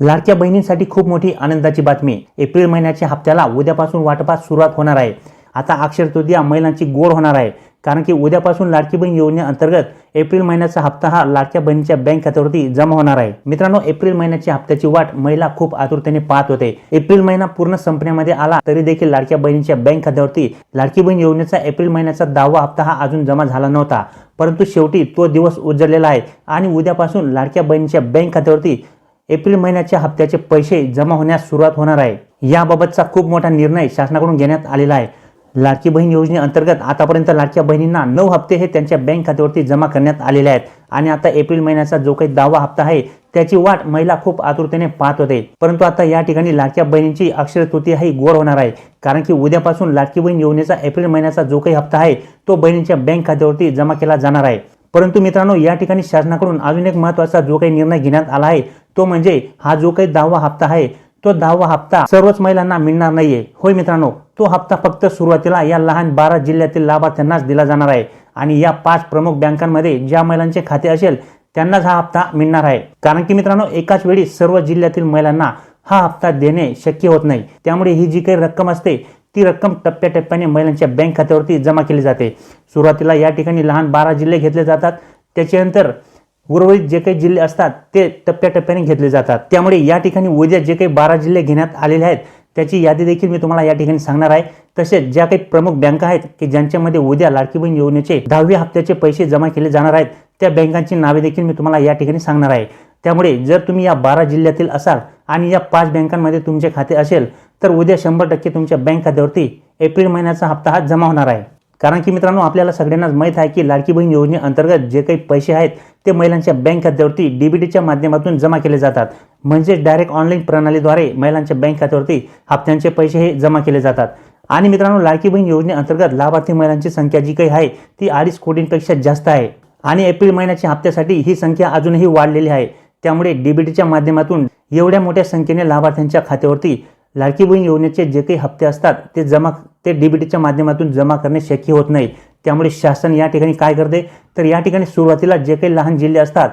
लाडक्या बहिणींसाठी खूप मोठी आनंदाची बातमी. एप्रिल महिन्याच्या हप्त्याला उद्यापासून वाटपास सुरुवात होणार आहे. आता अक्षरतृतीया महिलांची गोड होणार आहे. कारण की उद्यापासून लाडकी बहीण योजनेअंतर्गत एप्रिल महिन्याचा हप्ता हा लाडक्या बहिणीच्या बँक खात्यावरती जमा होणार आहे. मित्रांनो एप्रिल महिन्याच्या हप्त्याची वाट महिला खूप आतुरतेने पाहत होते. एप्रिल महिना पूर्ण संपण्यामध्ये आला तरी देखील लाडक्या बहिणीच्या बँक खात्यावरती लाडकी बहीण योजनेचा एप्रिल महिन्याचा दहावा हप्ता हा अजून जमा झाला नव्हता. परंतु शेवटी तो दिवस उजळलेला आहे आणि उद्यापासून लाडक्या बहिणीच्या बँक खात्यावरती एप्रिल महिन्याच्या हप्त्याचे पैसे जमा होण्यास सुरुवात होणार आहे. याबाबतचा खूप मोठा निर्णय शासनाकडून घेण्यात आलेला आहे. लाडकी बहीण योजनेअंतर्गत आतापर्यंत लाडक्या बहिणींना नऊ हप्ते हे त्यांच्या बँक खात्यावरती जमा करण्यात आलेले आहेत. आणि आता एप्रिल महिन्याचा जो काही दहावा हप्ता आहे त्याची वाट महिला खूप आतुरतेने पाहत होते. परंतु आता या ठिकाणी लाडक्या बहिणींची अक्षर तृतीया ही गोड होणार आहे. कारण की उद्यापासून लाडकी बहीण योजनेचा एप्रिल महिन्याचा जो काही हप्ता आहे तो बहिणींच्या बँक खात्यावरती जमा केला जाणार आहे. परंतु मित्रांनो या ठिकाणी शासनाकडून अजून एक महत्त्वाचा जो काही निर्णय घेण्यात आला आहे तो म्हणजे हा जो काही दहावा हप्ता आहे तो दहावा हप्ता सर्वच महिलांना मिळणार नाहीये. होय मित्रांनो तो हप्ता फक्त सुरुवातीला या लहान बारा जिल्ह्यातील लाभार्थ्यांनाच दिला जाणार आहे. आणि या पाच प्रमुख बँकांमध्ये ज्या महिलांचे खाते असेल त्यांनाच हा हप्ता मिळणार आहे. कारण की मित्रांनो एकाच वेळी सर्व जिल्ह्यातील महिलांना हा हप्ता देणे शक्य होत नाही. त्यामुळे ही जी काही रक्कम असते ती रक्कम टप्प्याटप्प्याने महिलांच्या बँक खात्यावरती जमा केली जाते. सुरुवातीला या ठिकाणी लहान बारा जिल्हे घेतले जातात. त्याच्यानंतर उर्वरित जे काही जिल्हे असतात ते टप्प्याटप्प्याने घेतले जातात. त्यामुळे या ठिकाणी उद्या जे काही बारा जिल्हे घेण्यात आलेले आहेत त्याची यादी देखील मी तुम्हाला या ठिकाणी सांगणार आहे. तसेच ज्या काही प्रमुख बँका आहेत की ज्यांच्यामध्ये उद्या लाडकी बहीण योजनेचे दहाव्या हप्त्याचे पैसे जमा केले जाणार आहेत त्या बँकांची नावे देखील मी तुम्हाला या ठिकाणी सांगणार आहे. त्यामुळे जर तुम्ही या बारा जिल्ह्यातील असाल आणि या पाच बँकांमध्ये तुमचे खाते असेल तर उद्या शंभर टक्के तुमच्या बँक खात्यावरती एप्रिल महिन्याचा हप्ता हा जमा होणार आहे. कारण की मित्रांनो आपल्याला सगळ्यांनाच माहीत आहे की लाडकी बहीण योजनेअंतर्गत जे काही पैसे आहेत ते महिलांच्या बँक खात्यावरती डीबीटीच्या माध्यमातून जमा केले जातात. म्हणजे डायरेक्ट ऑनलाईन प्रणालीद्वारे महिलांच्या बँक खात्यावरती हप्त्यांचे पैसे हे जमा केले जातात. आणि मित्रांनो लाडकी बहीण योजनेअंतर्गत लाभार्थी महिलांची संख्या जी काही आहे ती अडीच कोटींपेक्षा जास्त आहे. आणि एप्रिल महिन्याच्या हप्त्यासाठी ही संख्या अजूनही वाढलेली आहे. त्यामुळे डीबीटीच्या माध्यमातून एवढ्या मोठ्या संख्येने लाभार्थ्यांच्या खात्यावरती लाडकी बहीण योजनेचे जे काही हप्ते असतात ते जमा ते डीबीटीच्या माध्यमातून जमा करणे शक्य होत नाही. त्यामुळे शासन या ठिकाणी काय करते? तर या ठिकाणी सुरुवातीला जे काही लहान जिल्हे असतात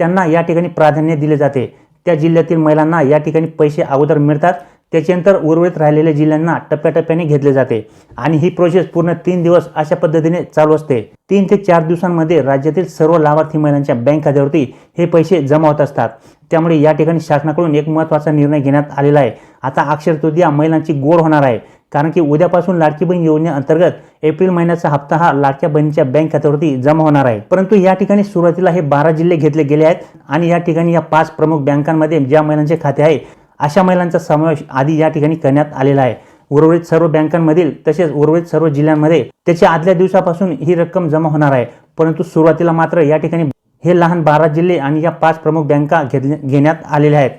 त्यांना या ठिकाणी प्राधान्य दिले जाते. त्या जिल्ह्यातील महिलांना या ठिकाणी पैसे अगोदर मिळतात. त्याच्यानंतर उर्वरित राहिलेल्या जिल्ह्यांना टप्प्याटप्प्याने घेतले जाते. आणि ही प्रोसेस पूर्ण तीन दिवस अशा पद्धतीने चालू असते. तीन ते चार दिवसांमध्ये राज्यातील सर्व लाभार्थी महिलांच्या बँक खात्यावरती हे पैसे जमा होत असतात. त्यामुळे या ठिकाणी शासनाकडून एक महत्त्वाचा निर्णय घेण्यात आलेला आहे. आता अक्षर तृतीया महिलांची गोड होणार आहे. कारण की उद्यापासून लाडकी बहीण योजनेअंतर्गत एप्रिल महिन्याचा हप्ता हा लाडक्या बहिणीच्या बँक खात्यावरती जमा होणार आहे. परंतु या ठिकाणी सुरुवातीला हे बारा जिल्हे घेतले गेले आहेत. आणि या ठिकाणी या पाच प्रमुख बँकांमध्ये ज्या महिलांचे खाते आहे अशा महिलांचा समावेश आधी या ठिकाणी करण्यात आलेला आहे. उर्वरित सर्व बँकांमधील तसेच उर्वरित सर्व जिल्ह्यांमध्ये त्याच्या आदल्या दिवसापासून ही रक्कम जमा होणार आहे. परंतु सुरुवातीला मात्र या ठिकाणी हे लहान बारा जिल्हे आणि या पाच प्रमुख बँका घेण्यात आलेल्या आहेत.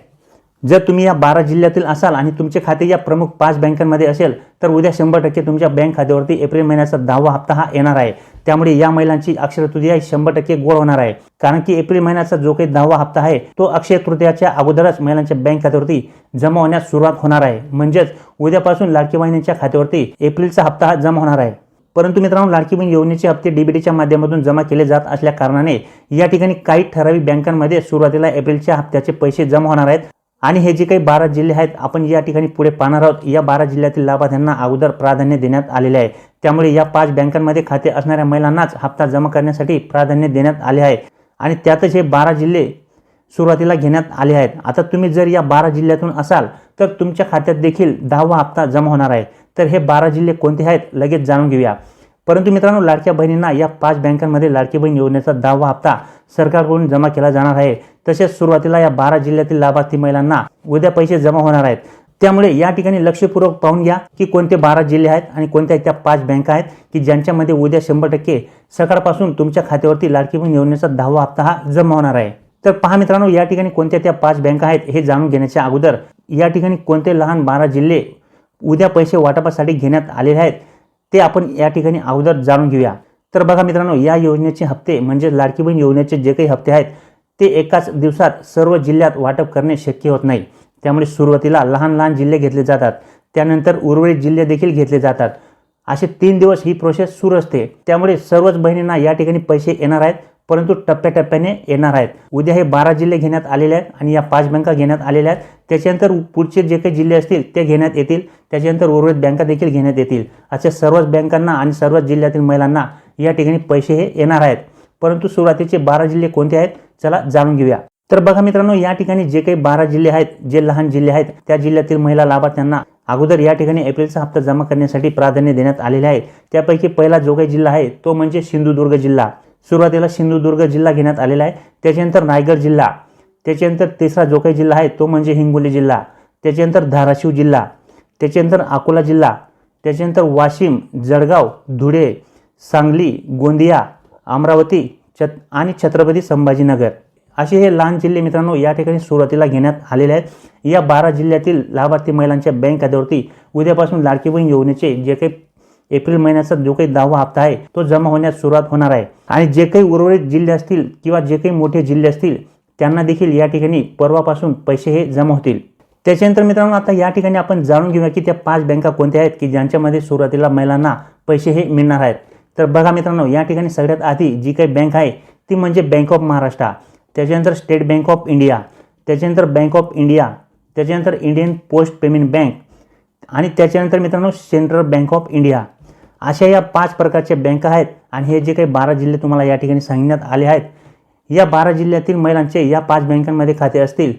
जर तुम्ही या बारा जिल्ह्यातील असाल आणि तुमचे खाते या प्रमुख पाच बँकांमध्ये असेल तर उद्या शंभर टक्के तुमच्या बँक खात्यावरती एप्रिल महिन्याचा दहावा हप्ता हा येणार आहे. त्यामुळे या महिलांची अक्षय तृतीया शंभर टक्के गोड होणार आहे. कारण की एप्रिल महिन्याचा जो काही दहावा हप्ता आहे तो अक्षय तृतीयाच्या अगोदरच महिलांच्या बँक खात्यावरती जमा होण्यास सुरुवात होणार आहे. म्हणजेच उद्यापासून लाडकी बहिणींच्या खात्यावरती एप्रिलचा हप्ता हा जमा होणार आहे. परंतु मित्रांनो लाडकी बहीण योजनेचे हप्ते डीबीटीच्या माध्यमातून जमा केले जात असल्या कारणाने या ठिकाणी काही ठराविक बँकांमध्ये सुरुवातीला एप्रिलच्या हप्त्याचे पैसे जमा होणार आहेत. आणि हे जे काही बारा जिल्हे आहेत आपण या ठिकाणी पुढे पाहणार आहोत. या बारा जिल्ह्यातील लाभार्थ्यांना अगोदर प्राधान्य देण्यात आलेले आहे. त्यामुळे या पाच बँकांमध्ये खाते असणाऱ्या महिलांनाच हप्ता जमा करण्यासाठी प्राधान्य देण्यात आले आहे. आणि त्यातच हे बारा जिल्हे सुरुवातीला घेण्यात आले आहेत. आता तुम्ही जर या बारा जिल्ह्यातून असाल तर तुमच्या खात्यात देखील दहावा हप्ता जमा होणार आहे. तर हे बारा जिल्हे कोणते आहेत लगेच जाणून घेऊया. परंतु मित्रांनो लाडक्या बहिणींना या पाच बँकांमध्ये लाडकी बहीण योजनेचा दहावा हप्ता सरकारकडून जमा केला जाणार आहे. तसेच सुरुवातीला या बारा जिल्ह्यातील लाभार्थी महिलांना उद्या पैसे जमा होणार आहेत. त्यामुळे या ठिकाणी लक्षपूर्वक पाहून घ्या की कोणते बारा जिल्हे आहेत आणि कोणत्या त्या पाच बँका आहेत की ज्यांच्यामध्ये उद्या शंभर टक्के सकाळपासून तुमच्या खात्यावरती लाडकी बहीण योजनेचा दहावा हप्ता हा जमा होणार आहे. तर पहा मित्रांनो या ठिकाणी कोणत्या त्या पाच बँका आहेत हे जाणून घेण्याच्या अगोदर या ठिकाणी कोणते लहान बारा जिल्हे उद्या पैसे वाटपासाठी घेण्यात आलेले आहेत ते आपण या ठिकाणी अगोदर जाणून घेऊया. तर बघा मित्रांनो या योजनेचे हप्ते म्हणजे लाडकी बहीण योजनेचे जे काही हप्ते आहेत ते एकाच दिवसात सर्व जिल्ह्यात वाटप करणे शक्य होत नाही. त्यामुळे सुरुवातीला लहान लहान जिल्हे घेतले जातात. त्यानंतर उर्वरित जिल्हे देखील घेतले जातात. असे तीन दिवस ही प्रोसेस सुरू असते. त्यामुळे सर्वच बहिणींना या ठिकाणी पैसे येणार आहेत. परंतु टप्प्याटप्प्याने येणार आहेत. उद्या हे बारा जिल्हे घेण्यात आलेले आहेत आणि या पाच बँका घेण्यात आलेल्या आहेत. त्याच्यानंतर पुढचे जे काही जिल्हे असतील ते घेण्यात येतील. त्याच्यानंतर उर्वरित बँका देखील घेण्यात येतील. अशा सर्वच बँकांना आणि सर्वच जिल्ह्यातील महिलांना या ठिकाणी पैसे हे येणार आहेत. परंतु सुरुवातीचे बारा जिल्हे कोणते आहेत? चला जाणून घेऊया. तर बघा मित्रांनो या ठिकाणी जे काही बारा जिल्हे आहेत जे लहान जिल्हे आहेत त्या जिल्ह्यातील महिला लाभार्थ्यांना अगोदर या ठिकाणी एप्रिलचा हप्ता जमा करण्यासाठी प्राधान्य देण्यात आलेले आहे. त्यापैकी पहिला जो काही जिल्हा आहे तो म्हणजे सिंधुदुर्ग जिल्हा. सुरुवातीला सिंधुदुर्ग जिल्हा घेण्यात आलेला आहे. त्याच्यानंतर रायगड जिल्हा त्याच्यानंतर तिसरा जो काही जिल्हा आहे तो म्हणजे हिंगोली जिल्हा त्याच्यानंतर धाराशिव जिल्हा त्याच्यानंतर अकोला जिल्हा त्याच्यानंतर वाशिम जळगाव धुळे सांगली गोंदिया अमरावती छत आणि छत्रपती संभाजीनगर असे हे लहान जिल्हे मित्रांनो या ठिकाणी सुरुवातीला घेण्यात आलेले आहेत. या बारा जिल्ह्यातील लाभार्थी महिलांच्या बँक खात्यावरती उद्यापासून लाडकी बहीण योजनेचे जे काही एप्रिल महिन्याचा जो काही दहावा हप्ता आहे तो जमा होण्यास सुरुवात होणार आहे. आणि जे काही उर्वरित जिल्हे असतील किंवा जे काही मोठे जिल्हे असतील त्यांना देखील या ठिकाणी परवापासून पैसे हे जमा होतील. त्याच्यानंतर मित्रांनो आता या ठिकाणी आपण जाणून घेऊया की त्या पाच बँका कोणत्या आहेत की ज्यांच्यामध्ये सुरुवातीला महिलांना पैसे हे मिळणार आहेत. तर बघा मित्रांनो या ठिकाणी सगळ्यात आधी जी काही बँक आहे ती म्हणजे बँक ऑफ महाराष्ट्र. त्याच्यानंतर स्टेट बँक ऑफ इंडिया. त्याच्यानंतर बँक ऑफ इंडिया. त्याच्यानंतर इंडियन पोस्ट पेमेंट बँक. आणि त्याच्यानंतर मित्रांनो सेंट्रल बँक ऑफ इंडिया. अशा या पाच प्रकारच्या बँका आहेत आणि हे जे काही बारा जिल्हे तुम्हाला या ठिकाणी सांगण्यात आले आहेत या बारा जिल्ह्यातील महिलांचे या पाच बँकांमध्ये खाते असतील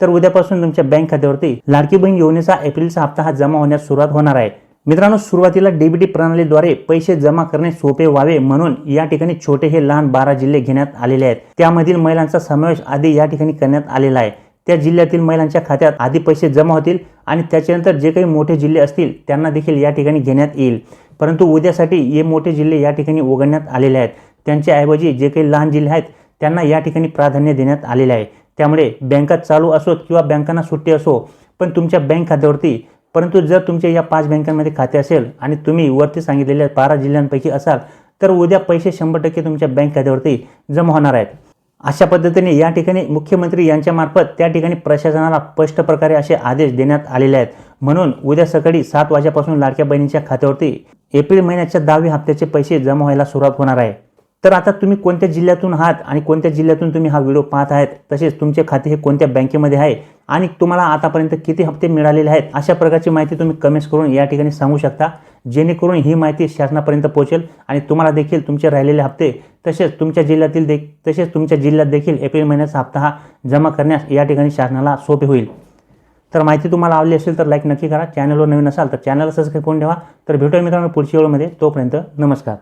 तर उद्यापासून तुमच्या बँक खात्यावरती लाडकी बहीण योजनेचा एप्रिलचा हप्ता हा जमा होण्यास सुरुवात होणार आहे. मित्रांनो सुरुवातीला डीबीटी प्रणालीद्वारे पैसे जमा करणे सोपे व्हावे म्हणून या ठिकाणी छोटे हे लहान बारा जिल्हे घेण्यात आलेले आहेत. त्यामधील महिलांचा समावेश आधी या ठिकाणी करण्यात आलेला आहे. त्या जिल्ह्यातील महिलांच्या खात्यात आधी पैसे जमा होतील आणि त्याच्यानंतर जे काही मोठे जिल्हे असतील त्यांना देखील या ठिकाणी घेण्यात येईल. परंतु उद्यासाठी हे मोठे जिल्हे या ठिकाणी उघडण्यात आलेले आहेत. त्यांच्याऐवजी जे काही लहान जिल्हे आहेत त्यांना या ठिकाणी प्राधान्य देण्यात आलेले आहे. त्यामुळे बँका चालू असोत किंवा बँकांना सुट्टी असो पण तुमच्या बँक खात्यावरती परंतु जर तुमच्या या पाच बँकांमध्ये खाते असेल आणि तुम्ही वरती सांगितलेल्या बारा जिल्ह्यांपैकी असाल तर उद्या पैसे शंभर टक्के तुमच्या बँक खात्यावरती जमा होणार आहेत. अशा पद्धतीने या ठिकाणी मुख्यमंत्री यांच्यामार्फत त्या ठिकाणी प्रशासनाला स्पष्ट प्रकारे असे आदेश देण्यात आलेले आहेत. म्हणून उद्या सकाळी सात वाजेपासून लाडक्या बहिणीच्या खात्यावरती एप्रिल महिन्याच्या दहाव्या हप्त्याचे पैसे जमा व्हायला सुरुवात होणार आहे. तर आता तुम्ही कोणत्या जिल्ह्यातून आहात आणि कोणत्या जिल्ह्यातून तुम्ही हा व्हिडिओ पाहत आहेत? तसेच तुमचे खाते हे कोणत्या बँकेमध्ये आहे? आणि तुम्हाला आतापर्यंत किती हप्ते मिळालेले आहेत? अशा प्रकारची माहिती तुम्ही कमेंट्स करून या ठिकाणी सांगू शकता. जेणेकरून ही माहिती शासनापर्यंत पोहोचेल आणि तुम्हाला देखील तुमचे राहिलेले हप्ते तसेच तुमच्या जिल्ह्यातील दे तसेच तुमच्या जिल्ह्यात देखील एप्रिल महिन्याचा हप्ता हा जमा करण्यास या ठिकाणी शासनाला सोपे होईल. तर माहिती तुम्हाला आवडली असेल तर लाईक नक्की करा. चॅनलवर नवीन असाल तर चॅनलला सबस्क्राईब करून ठेवा. तर भेटूया मित्रांनो पुढच्या वेळेमध्ये तोपर्यंत नमस्कार.